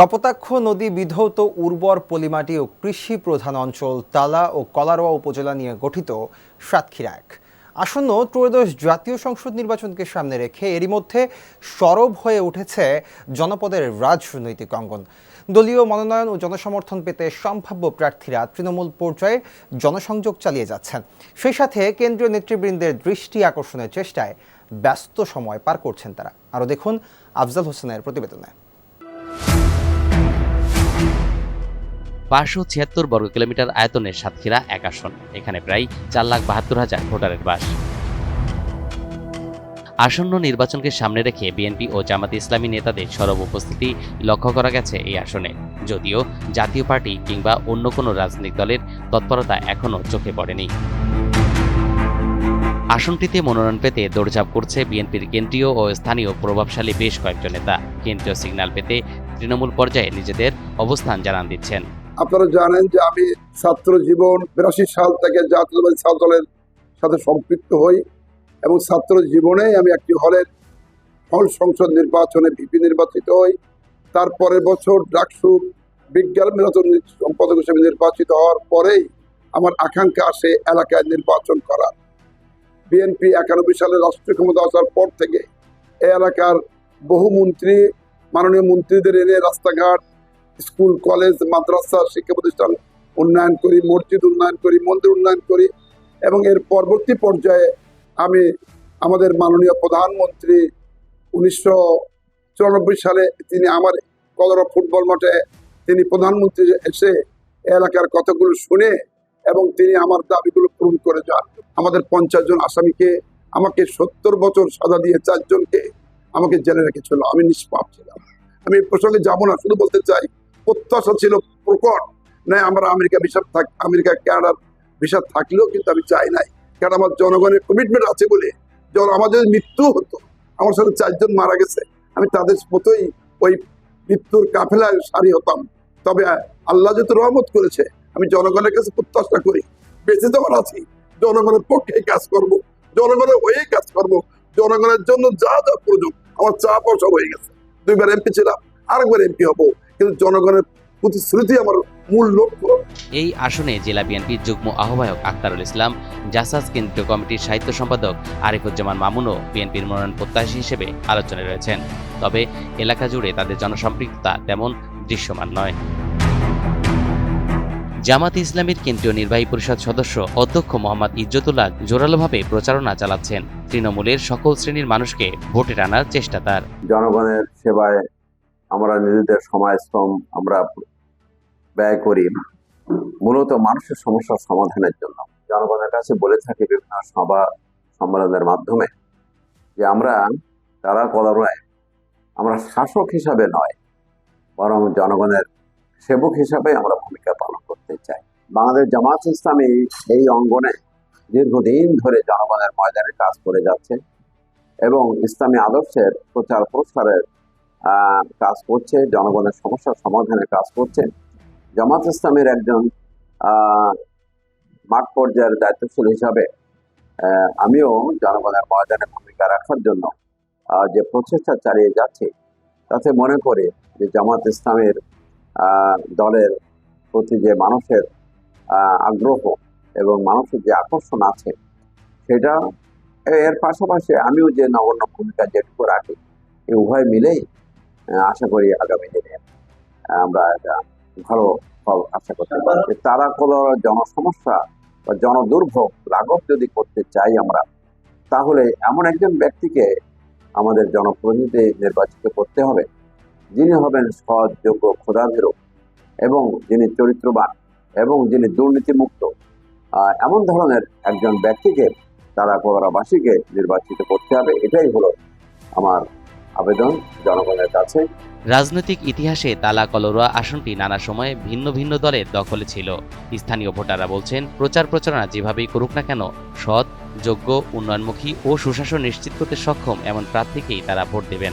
কপোতাক্ষ নদী বিধৌত উর্বর পলিমাটি ও কৃষি প্রধান অঞ্চল তালা ও কলারোয়া উপজেলা নিয়ে গঠিত সাতক্ষীরা এক আসন্ন ত্রয়োদশ জাতীয় সংসদ নির্বাচনকে সামনে রেখে এরই মধ্যে সরব হয়ে উঠেছে জনপদের রাজনৈতিক অঙ্গন। দলীয় মনোনয়ন ও জনসমর্থন পেতে সম্ভাব্য প্রার্থীরা তৃণমূল পর্যায়ে জনসংযোগ চালিয়ে যাচ্ছেন। সেই সাথে কেন্দ্রীয় নেতৃবৃন্দের দৃষ্টি আকর্ষণের চেষ্টায় ব্যস্ত সময় পার করছেন তারা। আরও দেখুন আফজাল হোসেনের প্রতিবেদনে। পাঁচশো ছিয়াত্তর বর্গ কিলোমিটার আয়তনের সাতক্ষীরা এক আসন। এখানে প্রায় চার লাখ বাহাত্তর হাজার ভোটারের বাস। আসন্ন নির্বাচনকে সামনে রেখে বিএনপি ও জামাত ইসলামী নেতাদের সরব উপস্থিতি লক্ষ্য করা গেছে এই আসনে। যদিও জাতীয় পার্টি কিংবা অন্য কোনো রাজনৈতিক দলের তৎপরতা এখনও চোখে পড়েনি। আসনটিতে মনোনয়ন পেতে দৌড়ঝাঁপ করছে বিএনপির কেন্দ্রীয় ও স্থানীয় প্রভাবশালী বেশ কয়েকজন নেতা। কেন্দ্রীয় সিগন্যাল পেতে তৃণমূল পর্যায়ে নিজেদের অবস্থান জানান দিচ্ছেন। আপনারা জানেন যে আমি ছাত্র জীবন বিরাশি সাল থেকে জাতীয়তাবাদী ছাত্র সাথে সম্পৃক্ত হই এবং ছাত্র জীবনেই আমি একটি হলের হল সংসদ নির্বাচনে ভিপি নির্বাচিত হই। তারপরের বছর ডাকসু বিজ্ঞান নির্বাচন সম্পাদক হিসেবে নির্বাচিত হওয়ার পরেই আমার আকাঙ্ক্ষা আসে এলাকায় নির্বাচন করা বিএনপি একানব্বই সালে রাষ্ট্রীয় ক্ষমতা আসার পর থেকে এই এলাকার বহু মন্ত্রী, মাননীয় মন্ত্রীদের এনে রাস্তাঘাট স্কুল, কলেজ, মাদ্রাসা শিক্ষা প্রতিষ্ঠান উন্নয়ন করি, মসজিদ উন্নয়ন করি, মন্দির উন্নয়ন করি এবং এর পরবর্তী পর্যায়ে আমি আমাদের মাননীয় প্রধানমন্ত্রী উনিশশো চুরানব্বই সালে তিনি আমার কলরা ফুটবল মাঠে তিনি প্রধানমন্ত্রী এসে এলাকার কথাগুলো শুনে এবং তিনি আমার দাবিগুলো পূরণ করে যান। আমাদের পঞ্চাশ জন আসামিকে আমাকে সত্তর বছর সাজা দিয়ে চারজনকে আমাকে জেলে রেখেছিল। আমি নিষ্পাপ ছিলাম। আমি প্রসঙ্গে যাব না, শুধু বলতে চাই প্রত্যাশা ছিল প্রকট। না আমরা আমেরিকা ভিসা থাক, আমেরিকা, কানাডার ভিসা থাকলেও কিন্তু আমি চাই নাই। কারণ আমার জনগণের কমিটমেন্ট আছে বলে। যখন আমার যদি মৃত্যু হতো, আমার সাথে চারজন মারা গেছে, আমি তাদের মতোই ওই মৃত্যুর কাফেলায় সারি হতাম। তবে আল্লাহ যেহেতু রহমত করেছে, আমি জনগণের কাছে প্রত্যাশা করি। বেঁচে যখন আছি, জনগণের পক্ষে কাজ করব, জনগণের হয়ে কাজ করব, জনগণের জন্য যা যা প্রয়োজন, আমার চা পয়সা হয়ে গেছে। দুইবার এমপি ছিলাম, আরেকবার এমপি হব। কিন্তু জনগণের প্রতিশ্রুতি আমার মূল লক্ষ্য। এই আসনে জেলা বিএনপির যুগ্ম আহ্বায়ক আক্তারুল ইসলাম জাসাস কেন্দ্রীয় কমিটির সাহিত্য সম্পাদক আরিফুজ্জামান মামুনও বিএনপির মনোনয়ন প্রত্যাশী হিসেবে আলোচনায় রয়েছেন। তবে এলাকা জুড়ে তাদের জনসম্পৃক্ততা তেমন দৃশ্যমান নয়। জামাত ইসলামীর কেন্দ্রীয় নির্বাহী পরিষদ সদস্য অধ্যক্ষ মোহাম্মদ ইজ্জতুল্লাহ জোরালোভাবে প্রচারণা চালাচ্ছেন। তৃণমূলের সকল শ্রেণির মানুষকে ভোটে টানার চেষ্টা তার। জনগণের সেবায় আমরা নিজেদের সময়, শ্রম আমরা ব্যয় করি মূলত মানুষের সমস্যার সমাধানের জন্য। জনগণের কাছে বলে থাকি বিভিন্ন সভা সম্মেলনের মাধ্যমে যে আমরা, তারা কলরায় আমরা শাসক হিসাবে নয়, বরং জনগণের সেবক হিসাবে আমরা ভূমিকা পালন করতে চাই। বাংলাদেশ জামাত ইসলামী এই অঙ্গনে দীর্ঘদিন ধরে জনগণের ময়দানে কাজ করে যাচ্ছে এবং ইসলামী আদর্শের প্রচার প্রসারের কাজ করছে, জনগণের সমস্যার সমাধানে কাজ করছে। জামাত ইসলামের একজন মাঠ পর্যায়ের দায়িত্বশীল হিসাবে আমিও জনগণের ময়দানে ভূমিকা রাখার জন্য যে প্রচেষ্টা চালিয়ে যাচ্ছি, তাতে মনে করে যে জামাত ইসলামের দলের প্রতি যে মানুষের আগ্রহ এবং মানুষের যে আকর্ষণ আছে, সেটা, এর পাশাপাশি আমিও যে নগণ্য ভূমিকা যেটুকু রাখি এই উভয় মিলেই আশা করি আগামী দিনে আমরা একটা ভালো ফল আশা করতে পারছি তারা কোনো জনসমস্যা বা জনদুর্ভোগ লাঘব যদি করতে চাই আমরা তাহলে এমন একজন ব্যক্তিকে আমাদের জনপ্রতিনিধি নির্বাচিত করতে হবে। যিনি হবেন সৎ যোগ্য ক্ষুধাভীরু এবং যিনি চরিত্রবান এবং যিনি দুর্নীতিমুক্ত এমন ধরনের একজন ব্যক্তিকে তারা কোলারাবাসীকে নির্বাচিত করতে হবে। এটাই হলো আমার আবেদন জনগণের কাছে। রাজনৈতিক ইতিহাসে তালা কলরোয়া আসনটি নানা সময়ে ভিন্ন ভিন্ন দলের দখলে ছিল। স্থানীয় ভোটাররা বলছেন, প্রচার প্রচারণা যেভাবেই করুক না কেন, সৎ, যোগ্য, উন্নয়নমুখী ও সুশাসন নিশ্চিত করতে সক্ষম এমন প্রার্থীকেই তারা ভোট দেবেন।